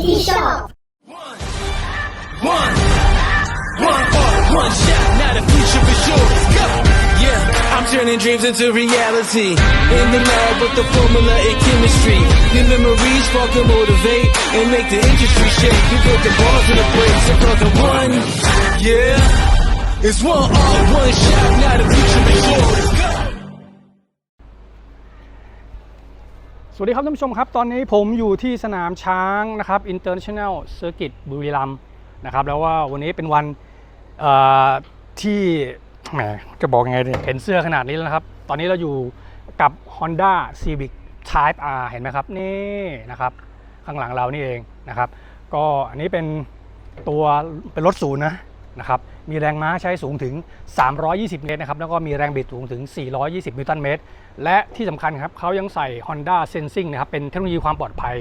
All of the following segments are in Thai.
AT Shop. One, one heart, one shot, now the future is yours. Go! Yeah, I'm turning dreams into reality. In the lab with the formula and chemistry. New memories spark and motivate and make the industry shake. You put the balls in the brakes and the one. Yeah, it's one all, one shot, now the future is yours. วัสดีครับท่านผู้ชมครับ ตอนนี้ผมอยู่ที่สนามช้างนะครับ International Circuit บุรีรัมย์นะครับ แล้วว่าวันนี้เป็นวันที่แหมจะบอกยังไงเนี่ยเห็นเสื้อขนาดนี้แล้วนะครับ ตอนนี้เราอยู่กับ Honda Civic Type R เห็นไหมครับ นี่นะครับ ข้างหลังเรานี่เองนะครับ ก็อันนี้เป็นตัวเป็นรถศูนย์นะ นะครับมีแรงม้าใช้สูงถึง 320 เมตรนะครับแล้วก็มีแรงบิดสูงถึง 420 นิวตันเมตร และที่สำคัญครับเขายังใส่ Honda Sensing นะครับเป็นเทคโนโลยีความปลอดภัย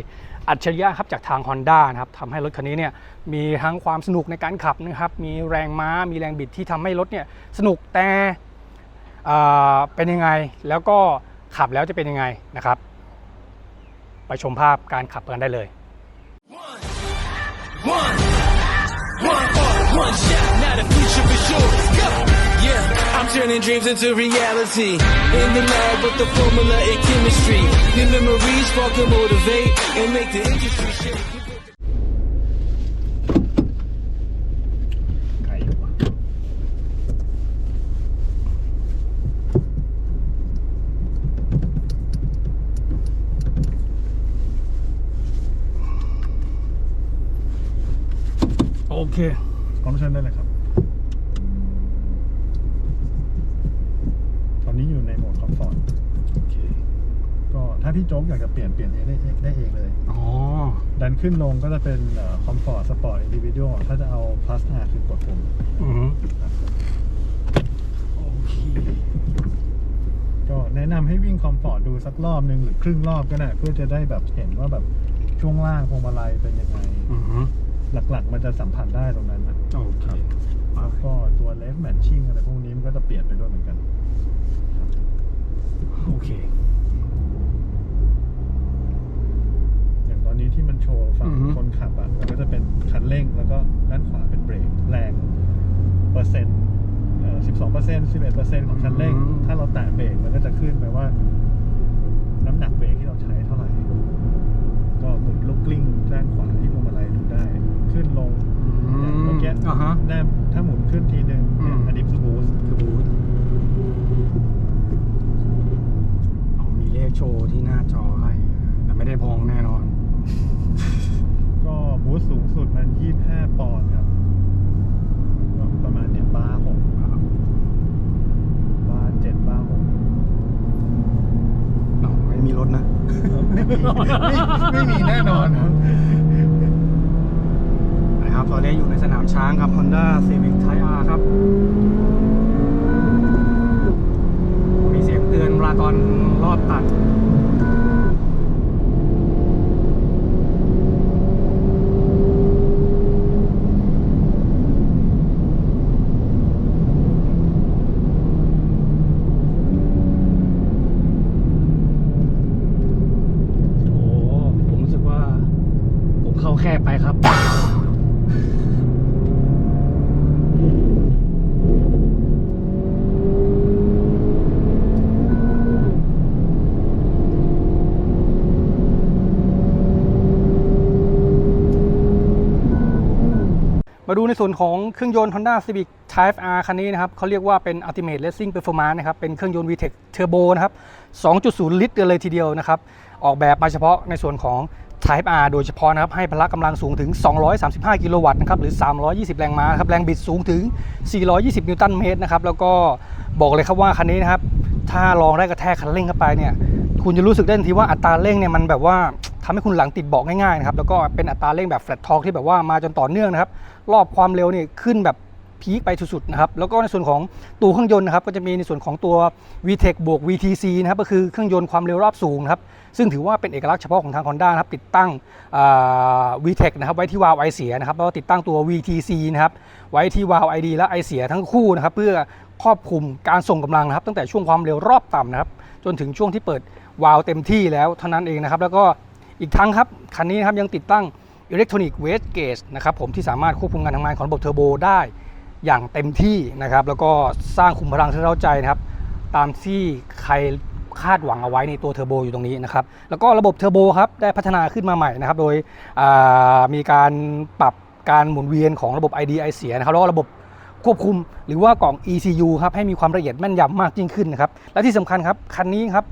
อัจฉริยะครับจากทาง Honda นะครับทำให้รถคันนี้เนี่ยมีทั้งความสนุกในการขับนะครับมีแรงม้ามีแรงบิดที่ทำให้รถเนี่ยสนุกแต่เอ่อเป็นยังไงแล้วก็ขับแล้วจะเป็นยังไงนะครับ ไปชมภาพการขับกันได้เลย one shot, now the future is yours. Go! Yeah, I'm turning dreams into reality. In the lab with the formula and chemistry. New memories spark and motivate and make the industry shake. ไกลอยู่อะโอเคพร้อมเชิญได้เลยครับ ตอนนี้อยู่ในโหมดคอมฟอร์ตโอเค ก็ถ้าพี่โจ๊กอยากจะเปลี่ยนเปลี่ยนเองได้ได้เองเลย อ๋อ ดันขึ้นลงก็จะเป็นคอมฟอร์ตสปอร์ตอินดิวิ u a l ถ้าจะเอา plus R คือกดปุ่มอือฮึโอเค ก็แนะนำให้วิ่งคอมฟอร์ตดูสักรอบหนึ่งหรือครึ่งรอบก็ได้เพื่อจะได้แบบเห็นว่าแบบช่วงล่างพวงมาลัยเป็นยังไงอือฮึหลักๆ มันจะสัมผัสได้ตรงนั้นนะ โอเคแล้วก็ตัวเลฟแมทชิ่งอะไรพวกนี้มันก็จะเปลี่ยนไปด้วยเหมือนกัน โอเค อย่างตอนนี้ที่มันโชว์ฝั่งอือฮึคนขับอะ มันก็จะเป็นคันเร่งแล้วก็ด้านขวาเป็นเบรกแรงเปอร์เซ็นต์สิบสองเปอร์เซ็นต์สิบเอ็ดเปอร์เซ็นต์ของคันเร่ง ถ้าเราแตะเบรกมันก็จะขึ้นไปว่า น้ำหนักเบรกที่เราใช้เท่าไหร่ ก็หมุนลูกกลิ้งด้านขวาที่พวงมาลัยดูได้ ขึ้นลง อือย่างเมื่อมกี้อ่าฮะแนบถ้าหมุนขึ้นทีหนึ่งเนี่ยอืม อันนี้คือบูสต์คือบูธอ๋อมีเลขโชว์ที่หน้าจอให้แต่ไม่ได้พองแน่นอน ก็บูสต์สูงสุดมันยี่ห้าปอนด์ครับก็ประมาณเนี่ยบาร์หกบาร์เจ็ดบาร์หกอ๋อไม่มีรถนะ ไม่มีไม่ไม่มีแน่นอนครับ นะครับ ตอนนี้อยู่ในสนามช้างครับ Honda Civic Type R ครับ มีเสียงเตือนเวลาตอนรอบตัด โอ้โหผมรู้สึกว่า ผมเข้าแคบไปครับ มาดู ในส่วนของเครื่องยนต์ Honda Civic Type R คันนี้นะครับเขาเรียกว่าเป็น Ultimate Racing Performance นะครับ เป็นเครื่องยนต์ VTEC Turbo นะครับ 2.0 ลิตรเลยทีเดียวนะครับ ออกแบบมาเฉพาะในส่วนของ Type R โดยเฉพาะนะครับ ให้พละกำลังสูงถึง 235 กิโลวัตต์นะครับ หรือ 320 แรงม้าครับ แรงบิดสูงถึง 420 นิวตันเมตรนะครับ แล้วก็บอกเลยครับว่าคันนี้นะครับ ถ้าลองได้กระแทกคันเร่งเข้าไปเนี่ย คุณจะรู้สึกได้ทันทีว่าอัตราเร่งเนี่ยมันแบบว่า ทำให้คุณหลังติดเบาะง่ายๆนะครับแล้วก็เป็นอัตราเร่งแบบ flat torque ที่แบบว่ามาจนต่อเนื่องนะครับรอบความเร็วเนี่ยขึ้นแบบพีคไปสุดๆนะครับแล้วก็ในส่วนของตัวเครื่องยนต์นะครับก็จะมีในส่วนของตัว VTEC บวก VTC นะครับก็คือเครื่องยนต์ความเร็วรอบสูงนะครับซึ่งถือว่าเป็นเอกลักษณ์เฉพาะของทาง Honda นะครับติดตั้ง VTEC นะครับไว้ที่วาล์วไอเสียนะครับแล้วก็ติดตั้งตัว VTC นะครับไว้ที่วาล์วไอดีและไอเสียทั้งคู่นะครับเพื่อครอบคลุมการส่งกำลังนะครับตั้งแต่ช่วงความเร็วรอบต่ำนะครับจนถึงช่วงที่เปิดวาล์วเต็มที่แล้วเท่านั้นเองนะครับแล้วก็ อีกทั้งครับ คันนี้ครับยังติดตั้งอิเล็กทรอนิกส์เวสเกจนะครับผมที่สามารถควบคุมการทำงานของระบบเทอร์โบได้อย่างเต็มที่นะครับ แล้วก็สร้างขุมพลังที่เราใจนะครับตามที่ใครคาดหวังเอาไว้ในตัวเทอร์โบอยู่ตรงนี้นะครับ แล้วก็ระบบเทอร์โบครับได้พัฒนาขึ้นมาใหม่นะครับ โดยมีการปรับการหมุนเวียนของระบบ ID ไอเสียนะครับแล้วก็ระบบควบคุมหรือว่ากล่อง ECU ครับให้มีความละเอียดแม่นยำมากยิ่งขึ้นนะครับ และที่สำคัญครับ คันนี้ครับ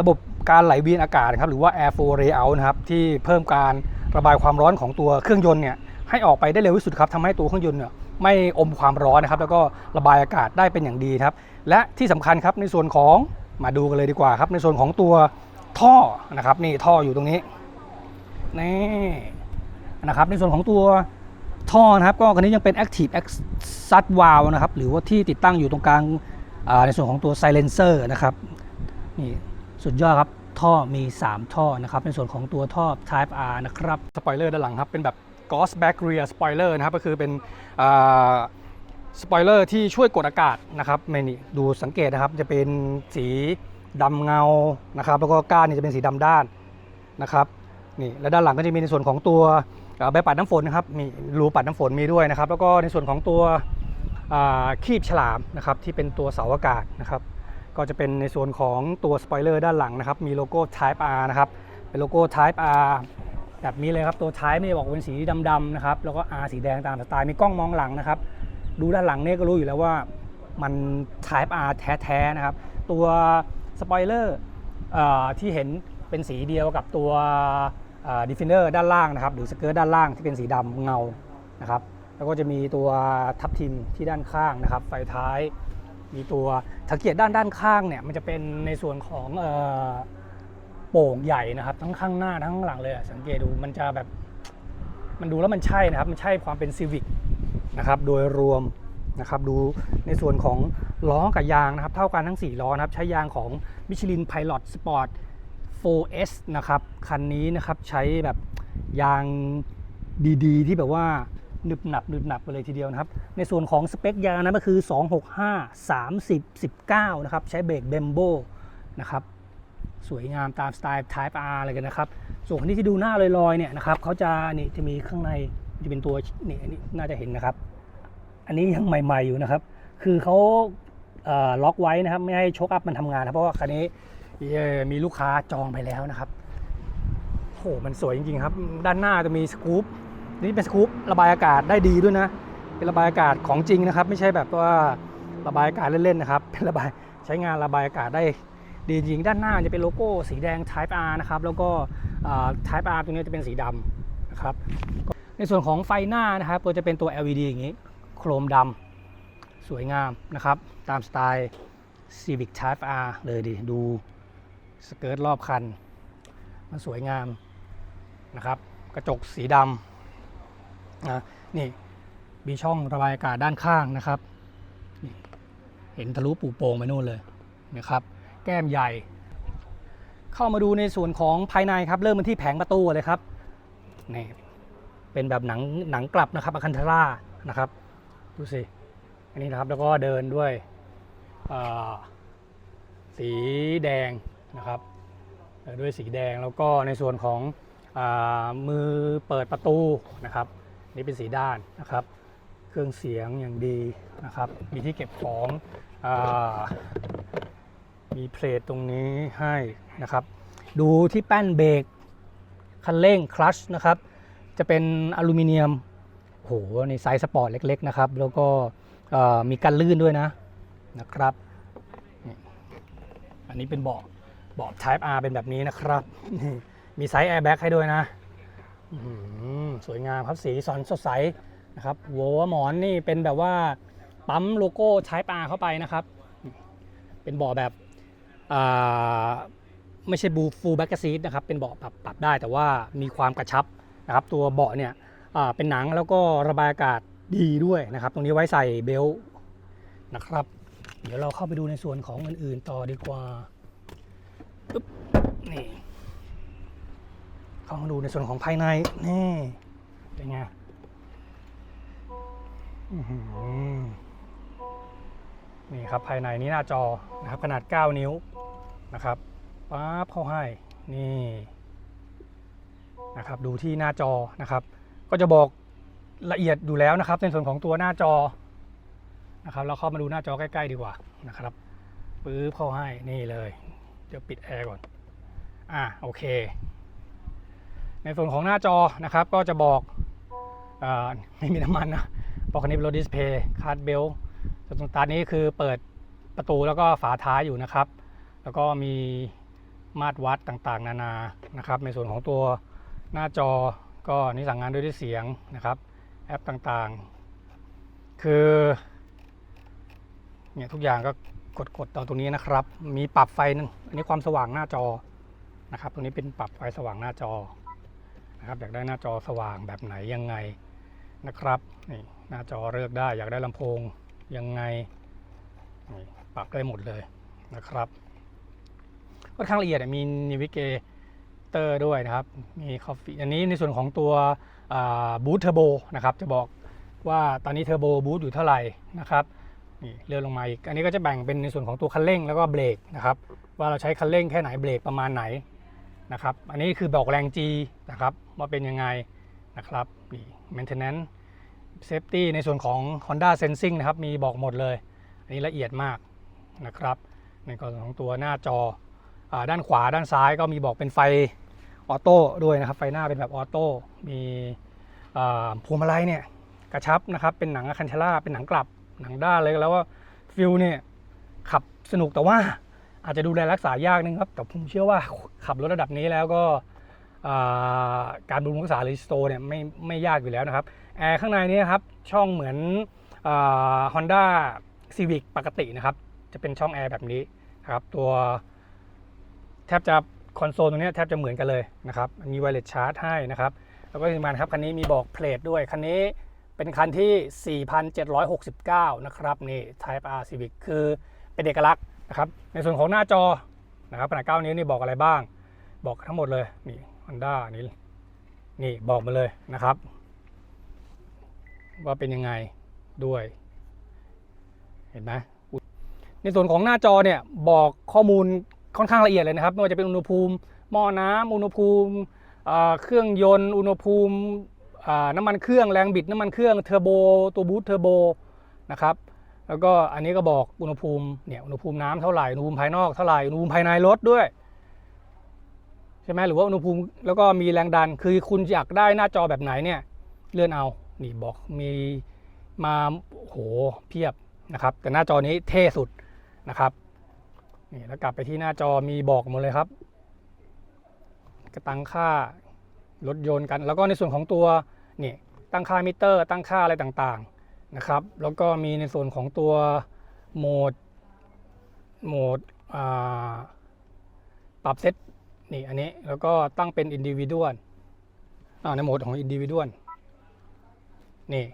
ระบบการไหลเวียนอากาศนะครับหรือว่า air flow layout นะครับที่เพิ่มการระบายความร้อนของตัวเครื่องยนต์เนี่ยให้ออกไปได้เร็วที่สุดครับทำให้ตัวเครื่องยนต์เนี่ยไม่อมความร้อนนะครับ แล้วก็ระบายอากาศได้เป็นอย่างดีครับ และที่สำคัญครับในส่วนของมาดูกันเลยดีกว่าครับ ในส่วนของตัวท่อนะครับนี่ท่ออยู่ตรงนี้นี่นะครับ ในส่วนของตัวท่อนะครับก็คันนี้ยังเป็น active exhaust valve นะครับหรือว่าที่ติดตั้งอยู่ตรงกลางในส่วนของตัว silencer นะครับนี่ สุดยอดครับ ท่อมี 3 ท่อนะครับ ในส่วนของตัวท่อ Type R นะครับ สปอยเลอร์ด้านหลังครับ เป็นแบบ Ghost Back Rear Spoiler นะครับ ก็คือเป็นสปอยเลอร์ที่ช่วยกดอากาศนะครับไม่นี่ดูสังเกตนะครับ จะเป็นสีดำเงานะครับ แล้วก็ก้านนี่จะเป็นสีดำด้านนะครับนี่และด้านหลังก็จะมีในส่วนของตัวใบปัดน้ำฝนนะครับมีรูปัดน้ำฝนมีด้วยนะครับ แล้วก็ในส่วนของตัวคีบฉลามนะครับที่เป็นตัวเสาอากาศนะครับ ก็จะเป็นในส่วนของตัวสปอยเลอร์ด้านหลังนะครับมีโลโก้ Type R นะครับเป็นโลโก้ Type R แบบนี้เลยครับตัว Type นี่บอกเป็นสีดำๆนะครับแล้วก็ R สีแดงตามสไตล์มีกล้องมองหลังนะครับดูด้านหลังเนี่ยก็รู้อยู่แล้วว่ามัน Type R แท้ๆนะครับตัวสปอยเลอร์ที่เห็นเป็นสีเดียวกับตัวดิฟฟินเนอร์ด้านล่างนะครับหรือสเกิร์ตด้านล่างที่เป็นสีดำเงานะครับแล้วก็จะมีตัวทับทิมที่ด้านข้างนะครับไฟท้าย มีตัวสังเกตด้านด้านข้างเนี่ยมันจะเป็นในส่วนของโป่งใหญ่นะครับ ทั้งข้างหน้าทั้งข้างหลังเลยสังเกตดูมันจะแบบมันดูแล้วมันใช่นะครับ มันใช่ความเป็นซีวิกนะครับโดยรวมนะครับดูในส่วนของล้อกับยางนะครับ เท่ากันทั้ง 4 ล้อนะครับ ใช้ยางของ Michelin Pilot Sport 4S นะครับ คันนี้นะครับใช้แบบยางดีๆ ที่แบบว่า หนึบหนับหนึบหนับไปเลยทีเดียวนะครับ ในส่วนของสเปคยางนั้นก็คือ 265 30 19 นะครับ ใช้เบรกเบมโบนะครับ สวยงามตามสไตล์ Type R เลยกันนะครับ ส่วนคันที่ดูหน้าลอยๆเนี่ยนะครับเขาจะนี่จะมีข้างในจะเป็นตัวนี่อันนี้น่าจะเห็นนะครับ อันนี้ยังใหม่ๆอยู่นะครับ คือเขาเล็อกไว้นะครับ ไม่ให้โชคอัพมันทำงานนะเพราะว่าคันนี้มีลูกค้าจองไปแล้วนะครับโหมันสวยจริงๆครับ ด้านหน้าจะมีสกู๊ป นี่เป็นสกู๊ประบายอากาศได้ดีด้วยนะ เป็นระบายอากาศของจริงนะครับ ไม่ใช่แบบว่าระบายอากาศเล่นๆนะครับ เป็นระบายใช้งานระบายอากาศได้ดีจริงด้านหน้าจะเป็นโลโก้สีแดง Type R นะครับ แล้วก็ Type R ตรงนี้จะเป็นสีดำนะครับ ในส่วนของไฟหน้านะครับก็จะเป็นตัว LED อย่างนี้ โครมดำสวยงามนะครับ ตามสไตล์ Civic Type R เลยดิดูสเกิร์ตรอบคัน มันสวยงามนะครับ กระจกสีดำ นะนี่มีช่องระบายอากาศด้านข้างนะครับ เห็นทะลุปูโป่งไปนู่นเลยนะครับ แก้มใหญ่ เข้ามาดูในส่วนของภายในครับ เริ่มกันที่แผงประตูเลยครับนี่เป็นแบบหนังหนังกลับนะครับอะคันเทล่านะครับดูสิอันนี้นะครับแล้วก็เดินด้วยสีแดงนะครับด้วยสีแดงแล้วก็ในส่วนของอมือเปิดประตูนะครับ นี่เป็นสีด้านนะครับ เครื่องเสียงอย่างดีนะครับ มีที่เก็บของอมีเพลทตรงนี้ให้นะครับ ดูที่แป้นเบรกคันเร่งคลัชนะครับ จะเป็นอลูมิเนียมโหในไซส์สปอร์ตเล็ก ๆ นะครับ แล้วก็มีกันลื่นด้วยนะนะครับ อันนี้เป็นเบาะเบาะ Type R เป็นแบบนี้นะครับ มีไซส์แอร์แบ็กให้ด้วยนะ สวยงามครับสีสันสดใสนะครับหัวหมอนนี่เป็นแบบว่าปั๊มโลโก้ Type R เข้าไปนะครับ เป็นเบาะแบบอ่าไม่ใช่บูฟูแบ็กซีทนะครับ เป็นเบาะปรับปรับได้แต่ว่ามีความกระชับนะครับ ตัวเบาะเนี่ยเป็นหนังแล้วก็ระบายอากาศดีด้วยนะครับ ตรงนี้ไว้ใส่เบลต์นะครับ เดี๋ยวเราเข้าไปดูในส่วนของอื่นๆต่อดีกว่าปึ๊บนี่ เข้ามาดูในส่วนของภายใน นี่ เป็นไงนี่ครับภายในนี้หน้าจอนะครับ ขนาด 9 นิ้วนะครับป๊าบเข้าให้นี่นะครับดูที่หน้าจอนะครับ ก็จะบอกละเอียดอยู่แล้วนะครับ ในส่วนของตัวหน้าจอนะครับ เราเข้ามาดูหน้าจอใกล้ ๆ ดีกว่านะครับปื๊บเข้าให้นี่เลย เดี๋ยวปิดแอร์ก่อน อ่าโอเค ในส่วนของหน้าจอนะครับก็จะบอกอไม่มีน้ำมันนะบอกคันนี้เป็นรถดิสเพย์คาร์ดเบลส่วนตรงตานี้คือเปิดประตูแล้วก็ฝาท้ายอยู่นะครับ แล้วก็มีมาตรวัดต่างๆ นานานะครับ ในส่วนของตัวหน้าจอก็นี่สั่งงานด้วยด้วยเสียงนะครับแอปต่างๆ คือเนี่ยทุกอย่างก็กดๆตอนตรงนี้นะครับ มีปรับไฟนึงอันนี้ความสว่างหน้าจอนะครับ ตรงนี้เป็นปรับไฟสว่างหน้าจอ นะครับอยากได้หน้าจอสว่างแบบไหนยังไงนะครับนี่หน้าจอเลือกได้อยากได้ลำโพงยังไงนี่ปรับได้หมดเลยนะครับค่อนข้างละเอียดมีนิวิเกเตอร์ด้วยนะครับมีคอฟฟี่อันนี้ในส่วนของตัวบูทเทอร์โบนะครับจะบอกว่าตอนนี้เทอร์โบบูทอยู่เท่าไหร่นะครับนี่เลื่อนลงมาอีก อันนี้ก็จะแบ่งเป็นในส่วนของตัวคันเร่งแล้วก็เบรกนะครับว่าเราใช้คันเร่งแค่ไหนเบรกประมาณไหน นะครับ อันนี้คือบอกแรง G นะครับว่าเป็นยังไงนะครับนี่ maintenance safety ในส่วนของ Honda Sensing นะครับ มีบอกหมดเลย อันนี้ละเอียดมากนะครับ ในส่วนของตัวหน้าจออด้านขวาด้านซ้ายก็มีบอกเป็นไฟออโต้ด้วยนะครับ ไฟหน้าเป็นแบบออโต้มีพวงมาลัยเนี่ยกระชับนะครับ เป็นหนังอะคันเทล่าเป็นหนังกลับหนังด้านเลยแล้วว่าฟิลเนี่ยขับสนุกแต่ว่า อาจจะดูแลรักษายากนึงครับ แต่ผมเชื่อว่าขับรถระดับนี้แล้วก็การบำรุงรักษาหรือสโตเนี่ยไม่ไม่ยากอยู่แล้วนะครับแอร์ข้างในนี้ครับช่องเหมือนฮอนด้าซีวิกปกตินะครับ จะเป็นช่องแอร์แบบนี้นะครับ ตัวแทบจะคอนโซลตรงนี้แทบจะเหมือนกันเลยนะครับ มีไวเลสชาร์จให้นะครับ แล้วก็ที่สำคัญครับ คันนี้มีบอกเพลทด้วย คันนี้เป็นคันที่ 4,769 นะครับ นี่ Type R Civic คือเป็นเอกลักษณ์ นะครับในส่วนของหน้าจอนะครับขนาด9นิ้วนี่บอกอะไรบ้าง บอกทั้งหมดเลยนี่ Honda นี่นี่บอกมาเลยนะครับ ว่าเป็นยังไงด้วย เห็นไหมในส่วนของหน้าจอเนี่ยบอกข้อมูลค่อนข้างละเอียดเลยนะครับไม่ว่าจะเป็นอุณหภูมิหม้อน้ำอุณหภูมิเครื่องยนต์ อุณหภูมิน้ำมันเครื่องแรงบิดน้ำมันเครื่องเทอร์โบตัวบูทเทอร์โบนะครับ แล้วก็อันนี้ก็บอกอุณหภูมิเนี่ยอุณหภูมิน้ำเท่าไหร่อุณหภูมิภายนอกเท่าไหร่อุณหภูมิภายในรถด้วยใช่ไหมหรือว่าอุณหภูมิแล้วก็มีแรงดันคือคุณอยากได้หน้าจอแบบไหนเนี่ยเลื่อนเอานี่บอกมีมาโหเพียบนะครับ แต่หน้าจอนี้เท่สุดนะครับนี่แล้วกลับไปที่หน้าจอมีบอกหมดเลยครับกระตังค่ารถยนต์กัน แล้วก็ในส่วนของตัวนี่ตั้งค่ามิเตอร์ ตั้งค่าอะไรต่างๆ นะครับ แล้วก็มีในส่วนของตัวโหมดโหมดปรับเซตนี่อันนี้แล้วก็ตั้งเป็น individual อ่าในโหมดของ individual นี่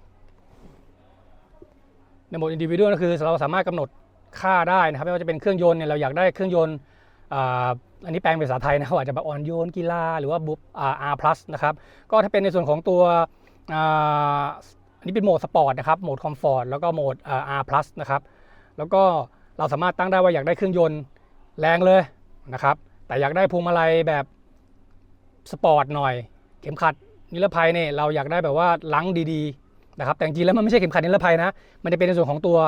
ในโหมด individual ก็คือเราสามารถกำหนดค่าได้นะครับไม่ว่าจะเป็นเครื่องยนต์เนี่ยเราอยากได้เครื่องยนต์อ่าอันนี้แปลงเป็นภาษาไทยนะครับอาจจะแบบอ่อนโยนกีฬาหรือว่าบุอ่า R plus นะครับ ก็ถ้าเป็นในส่วนของตัว อันนี้เป็นโหมดสปอร์ตนะครับ โหมดคอมฟอร์ต แล้วก็โหมดอ่า R plus นะครับ แล้วก็เราสามารถตั้งได้ว่าอยากได้เครื่องยนต์แรงเลยนะครับ แต่อยากได้พวงมาลัยแบบสปอร์ตหน่อย เข็มขัดนิรภัยเนี่ยเราอยากได้แบบว่าลังดีๆนะครับ แต่จริงแล้วมันไม่ใช่เข็มขัดนิรภัยนะ มันจะเป็นในส่วนของตัว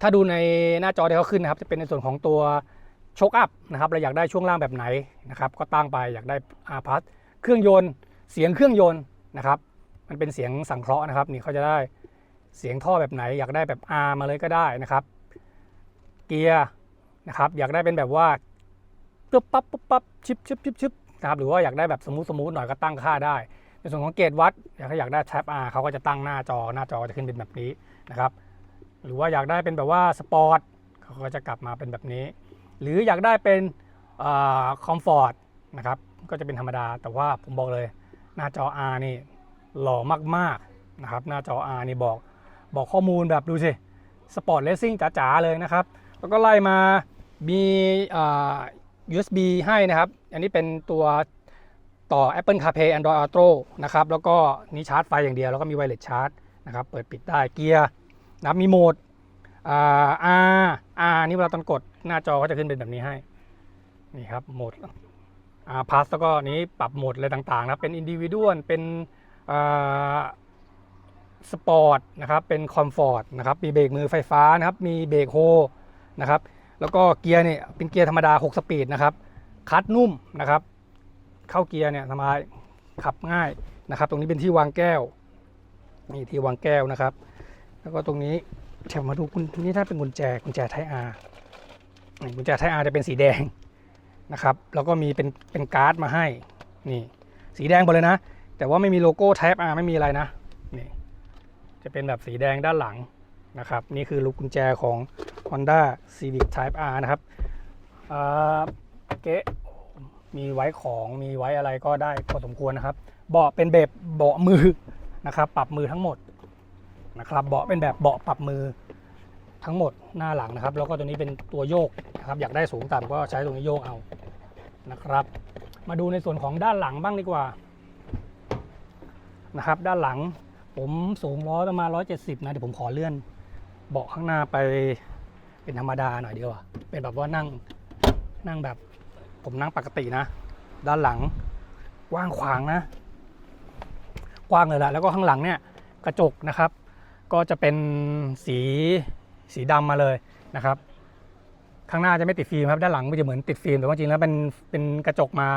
ถ้าดูในหน้าจอที่เขาขึ้นนะครับ จะเป็นในส่วนของตัวโชคอัพนะครับ เราอยากได้ช่วงล่างแบบไหนนะครับ ก็ตั้งไปอยากได้อาพัสเครื่องยนต์ เสียงเครื่องยนต์นะครับ มันเป็นเสียงสังเคราะห์นะครับ นี่เขาจะได้เสียงท่อแบบไหน อยากได้แบบ R มาเลยก็ได้นะครับ เกียร์นะครับ อยากได้เป็นแบบว่าปึ๊บปั๊บปุ๊บปั๊บชิบชิบชิบชิบนะครับหรือว่าอยากได้แบบสมูทสมูทหน่อยก็ตั้งค่าได้ ในส่วนของเกจวัดอยากถ้าอยากได้แท็บ R เขาก็จะตั้งหน้าจอหน้าจอจะขึ้นเป็นแบบนี้นะครับ หรือว่าอยากได้เป็นแบบว่าสปอร์ตเขาก็จะกลับมาเป็นแบบนี้ หรืออยากได้เป็นคอมฟอร์ตนะครับก็จะเป็นธรรมดาแต่ว่าผมบอกเลยหน้าจอ R นี่ หล่อมากๆนะครับ หน้าจอ R นี่บอกบอกข้อมูลแบบดูสิสปอร์ตเลสซิ่งจ๋าๆเลยนะครับ แล้วก็ไล่มามีอ่า USB ให้นะครับ อันนี้เป็นตัวต่อ Apple CarPlay Android Auto นะครับ แล้วก็นี่ชาร์จไฟอย่างเดียว แล้วก็มีไวเลสชาร์จนะครับ เปิดปิดได้เกียร์นะมีโหมดอ่า R R นี่เวลาตอนกดหน้าจอก็จะขึ้นเป็นแบบนี้ให้ นี่ครับโหมดอ่าพาสแล้วก็นี้ปรับโหมดอะไรต่างๆนะเป็นอินดิวิ u a l เป็น สปอร์ตนะครับเป็นคอมฟอร์ตนะครับมีเบรกมือไฟฟ้านะครับมีเบรกโฮนะครับแล้วก็เกียร์เนี่ยเป็นเกียร์ธรรมดา 6 สปีดนะครับคัดนุ่มนะครับ เข้าเกียร์เนี่ยสบายขับง่ายนะครับ ตรงนี้เป็นที่วางแก้วนี่ที่วางแก้วนะครับ แล้วก็ตรงนี้เดี๋ยวมาดูกุญนี่ถ้าเป็นกุญแจกุญแจไทอาร์กุญแจไทอาร์จะเป็นสีแดงนะครับ แล้วก็มีเป็นเป็นการ์ดมาให้นี่สีแดงหมดเลยนะ แต่ว่าไม่มีโลโก้ Type R ไม่มีอะไรนะนี่จะเป็นแบบสีแดงด้านหลังนะครับ นี่คือลูกกุญแจของ Honda Civic Type R นะครับอ่าเก๊ะมีไว้ของมีไว้อะไรก็ได้พอสมควรนะครับ เบาะเป็นแบบเบาะมือนะครับ ปรับมือทั้งหมดนะครับเบาะเป็นแบบเบาะปรับมือทั้งหมดหน้าหลังนะครับ แล้วก็ตัวนี้เป็นตัวโยกนะครับ อยากได้สูงต่ำก็ใช้ตรงนี้โยกเอานะครับ มาดูในส่วนของด้านหลังบ้างดีกว่า นะครับ ด้านหลังผมสูงร้อยประมาณ170 นะ เดี๋ยวผมขอเลื่อนเบาะข้างหน้าไปเป็นธรรมดาหน่อยดีกว่า เป็นแบบว่านั่งนั่งแบบ ผมนั่งปกตินะ ด้านหลังกว้างขวางนะ กว้างเลยละแล้วก็ข้างหลังเนี่ยกระจกนะครับ ก็จะเป็นสีสีดำมาเลยนะครับ ข้างหน้าจะไม่ติดฟิล์มครับ ด้านหลังมันจะเหมือนติดฟิล์มแต่ว่าจริงแล้วเป็นเป็นกระจกมา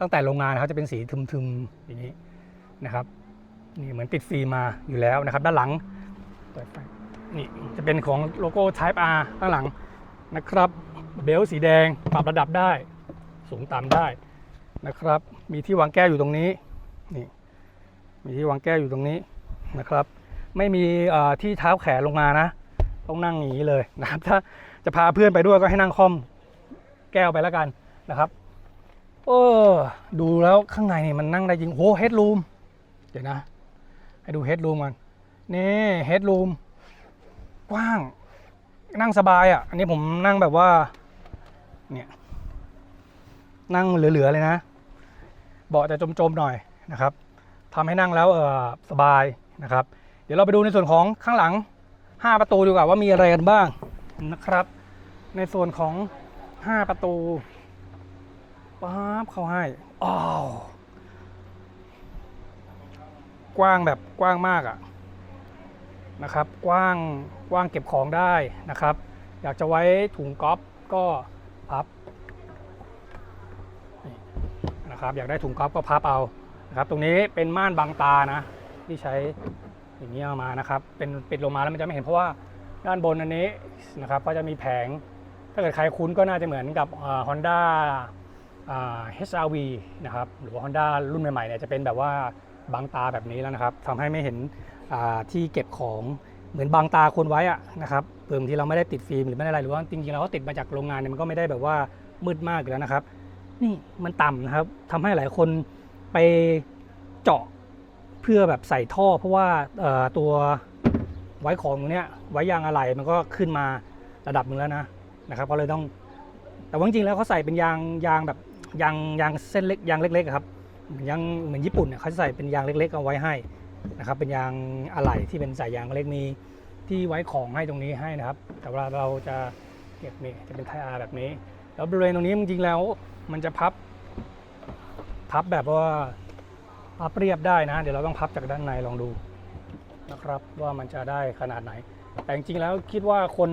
ตั้งแต่โรงงานนะครับจะเป็นสีทึมๆอย่างนี้นะครับ นี่เหมือนติดฟิล์มมาอยู่แล้วนะครับ ด้านหลังเปิดไฟนี่จะเป็นของโลโก้ Type R ข้างหลังนะครับ เบลสีแดงปรับระดับได้สูงต่ำได้นะครับ มีที่วางแก้วอยู่ตรงนี้นี่มีที่วางแก้วอยู่ตรงนี้นะครับ ไม่มีที่เท้าแขนลงมานะ ต้องนั่งอย่างนี้เลยนะครับ ถ้าจะพาเพื่อนไปด้วยก็ให้นั่งคอมแก้วไปแล้วกันนะครับเออดูแล้วข้างในนี่มันนั่งได้จริงโหเฮดรูมเดี๋ยวนะ ให้ดูเฮดรูมกันนี่เฮดรูมกว้างนั่งสบายอะ อันนี้ผมนั่งแบบว่า เนี่ย นั่งเหลือ ๆ เลยนะ เบาะจะจม ๆ หน่อยนะครับทำให้นั่งแล้วเออสบายนะครับ เดี๋ยวเราไปดูในส่วนของข้างหลัง 5 ประตูดีกว่าว่ามีอะไรกันบ้างนะครับ ในส่วนของ 5 ประตูป๊าบเขาให้อ้าว กว้างแบบกว้างมากอะนะครับกว้างกว้างเก็บของได้นะครับ อยากจะไว้ถุงก๊อฟก็พับนะครับอยากได้ถุงก๊อฟก็พับเอานะครับ ตรงนี้เป็นม่านบังตานะ ที่ใช้อย่างนี้เอามานะครับ เป็นปิดลงมาแล้วมันจะไม่เห็นเพราะว่าด้านบนอันนี้นะครับก็จะมีแผง ถ้าเกิดใครคุ้นก็น่าจะเหมือนกับฮอนด้า HRV นะครับหรือว่า Honda รุ่นใหม่ๆเนี่ยจะเป็นแบบว่า บังตาแบบนี้แล้วนะครับทำให้ไม่เห็นที่เก็บของเหมือนบังตาคนไว้อะนะครับเพิ่มที่เราไม่ได้ติดฟิล์มหรือไม่ได้อะไรหรือว่าจริงๆเราก็ติดมาจากโรงงานเนี่ยมันก็ไม่ได้แบบว่ามืดมากอยู่แล้วนะครับ นี่มันต่ำนะครับทำให้หลายคนไปเจาะเพื่อแบบใส่ท่อ เพราะว่าตัวไว้ของตรงเนี้ยไว้ยางอะไหล่มันก็ขึ้นมาระดับหนึ่งแล้วนะนะครับก็เลยต้อง แต่ว่าจริงๆแล้วเขาใส่เป็นยางยางแบบยางยางเส้นเล็กยางเล็กๆครับ เหมือนยางเหมือนญี่ปุ่นเนี่ยเขาจะใส่เป็นยางเล็ก ๆ เอาไว้ให้นะครับ เป็นยางอะไหล่ที่เป็นสายยางเล็กมีที่ไว้ของให้ตรงนี้ให้นะครับ แต่เว่าเราจะเก็บนี่จะเป็นไทอาร์แบบนี้ แล้วบริเวณตรงนี้จริงๆแล้วมันจะพับ พับแบบว่าพับเรียบได้นะ เดี๋ยวเราต้องพับจากด้านในลองดูนะครับว่ามันจะได้ขนาดไหน แต่จริงๆแล้วคิดว่าคน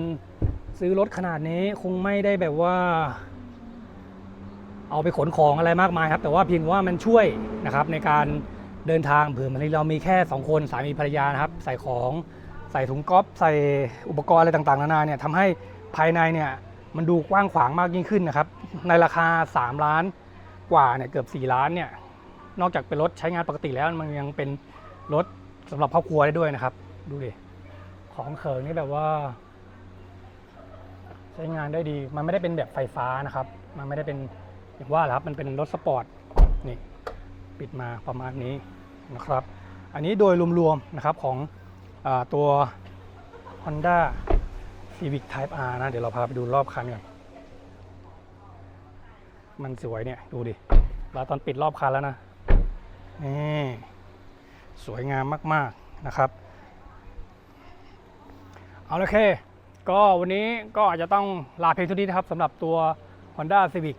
ซื้อรถขนาดนี้คงไม่ได้แบบว่า เอาไปขนของอะไรมากมายครับ แต่ว่าเพียงว่ามันช่วยนะครับในการเดินทางเผื่อมันเรามีแค่ 2 คนสามีภรรยานะครับใส่ของใส่ถุงก๊อฟใส่อุปกรณ์อะไรต่างๆนานาเนี่ยทำให้ภายในเนี่ยมันดูกว้างขวางมากยิ่งขึ้นนะครับ ในราคา 3 ล้านกว่าเนี่ยเกือบ 4 ล้านเนี่ยนอกจากเป็นรถใช้งานปกติแล้วมันยังเป็นรถสำหรับครอบครัวได้ด้วยนะครับ ดูดิของเขิงนี่แบบว่า ใช้งานได้ดี มันไม่ได้เป็นแบบไฟฟ้านะครับ มันไม่ได้เป็น อย่างว่าและครับมันเป็นรถสปอร์ตนี่ปิดมาประมาณนี้นะครับ อันนี้โดยรวมๆนะครับของอตัว Honda Civic Type R นะ เดี๋ยวเราพาไปดูรอบคันก่อนมันสวยเนี่ย ดูดิเราตอนปิดรอบคันแล้วนะนี่สวยงามมากๆนะครับ เอาละเค ก็วันนี้ก็อาจจะต้องลาเพียงเท่านี้นะครับสำหรับตัว Honda Civic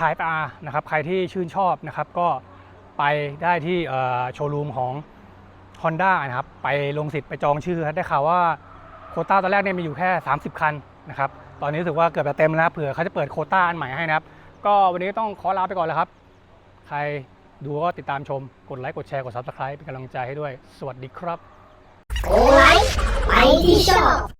Type R นะครับใครที่ชื่นชอบนะครับก็ไปได้ที่โชว์รูมของ Honda นะครับไปลงสิทธิ์ไปจองชื่อได้ข่าวว่าโคต้าตอนแรกเนี่ยมีอยู่แค่ 30 คันนะครับตอนนี้รู้สึกว่าเกือบจะเต็มแล้วเผื่อเขาจะเปิดโคต้าอันใหม่ให้นะครับ ก็วันนี้ต้องขอลาไปก่อนแล้วครับ ใครดูก็ติดตามชมกดไลค์กดแชร์กด Subscribe เป็นกำลังใจให้ด้วย สวัสดีครับโกไลฟ์ไปที่ชอบ